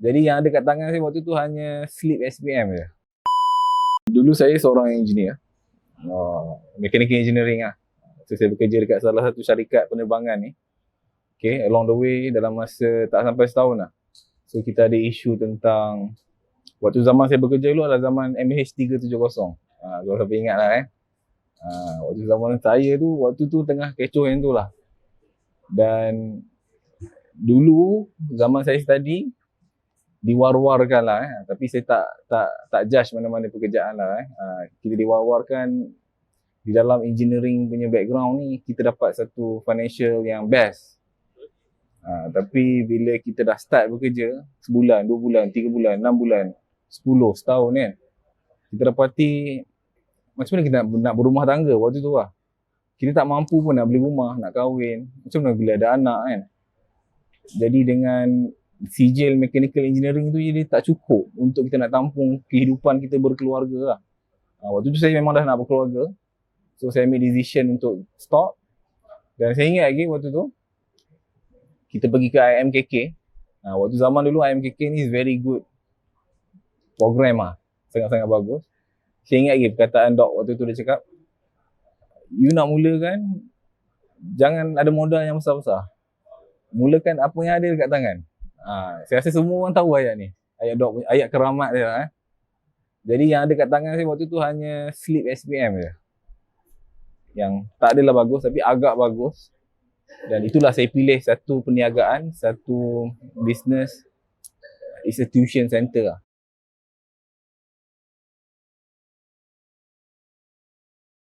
Jadi yang ada kat tangan saya waktu tu hanya slip SPM je. Dulu saya seorang engineer. Uh, mechanical engineering lah. So saya bekerja dekat salah satu syarikat penerbangan ni. Okay, along the way dalam masa tak sampai setahun lah. So kita ada isu tentang waktu zaman saya bekerja dulu adalah zaman MH370. Uh, kalau siapa ingat lah eh. Uh, waktu zaman saya tu, waktu tu tengah kecoh yang tu lah. Dan dulu zaman saya study, diwar-warkan lah eh. Tapi saya tak tak tak judge mana-mana pekerjaan lah eh. Uh, kita diwar-warkan di dalam engineering punya background ni kita dapat satu financial yang best. Uh, tapi bila kita dah start bekerja sebulan, dua bulan, tiga bulan, enam bulan, sepuluh, setahun kan. Kita dapati macam mana kita nak, nak berumah tangga waktu tu lah. Kita tak mampu pun nak beli rumah, nak kahwin. Macam mana bila ada anak kan. Jadi dengan sijil mechanical engineering tu jadi tak cukup untuk kita nak tampung kehidupan kita berkeluarga lah. Uh, waktu tu saya memang dah nak berkeluarga. So saya ambil decision untuk stop. Dan saya ingat lagi waktu tu, kita pergi ke IMKK. Uh, waktu zaman dulu IMKK ni is very good program lah. Sangat-sangat bagus. Saya ingat lagi perkataan dok waktu tu dia cakap, you nak mulakan, jangan ada modal yang besar-besar. Mulakan apa yang ada dekat tangan. Ha, saya rasa semua orang tahu ayat ni. Ayat dok ayat keramat dia eh. Jadi yang ada kat tangan saya waktu tu hanya slip SPM je. Yang tak adalah bagus tapi agak bagus. Dan itulah saya pilih satu perniagaan, satu business institution center lah.